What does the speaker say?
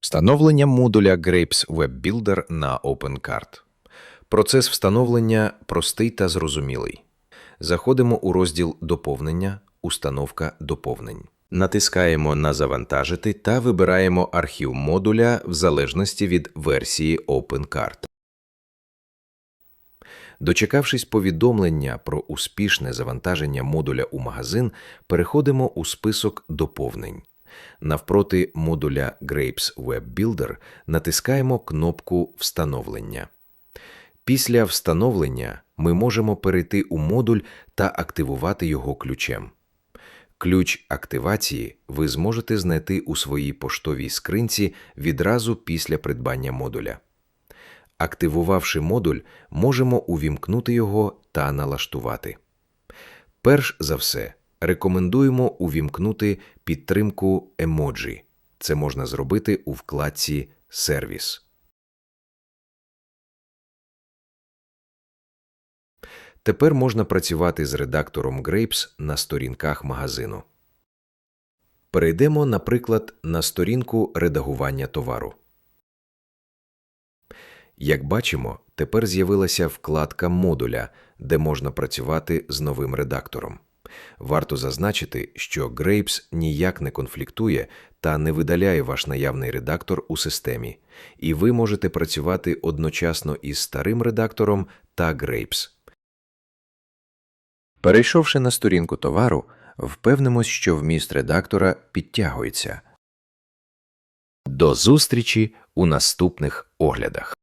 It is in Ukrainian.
Встановлення модуля Grapes Web Builder на OpenCart. Процес встановлення простий та зрозумілий. Заходимо у розділ Доповнення, Установка доповнень. Натискаємо на Завантажити та вибираємо архів модуля в залежності від версії OpenCart. Дочекавшись повідомлення про успішне завантаження модуля у магазин, переходимо у список доповнень. Навпроти модуля Grapes Web Builder натискаємо кнопку Встановлення. Після встановлення ми можемо перейти у модуль та активувати його ключем. Ключ активації ви зможете знайти у своїй поштовій скринці відразу після придбання модуля. Активувавши модуль, можемо увімкнути його та налаштувати. Перш за все, рекомендуємо увімкнути підтримку емоджі. Це можна зробити у вкладці Сервіс. Тепер можна працювати з редактором Grapes на сторінках магазину. Перейдемо, наприклад, на сторінку редагування товару. Як бачимо, тепер з'явилася вкладка модуля, де можна працювати з новим редактором. Варто зазначити, що Grapes ніяк не конфліктує та не видаляє ваш наявний редактор у системі, і ви можете працювати одночасно із старим редактором та Grapes. Перейшовши на сторінку товару, впевнимось, що вміст редактора підтягується. До зустрічі у наступних оглядах.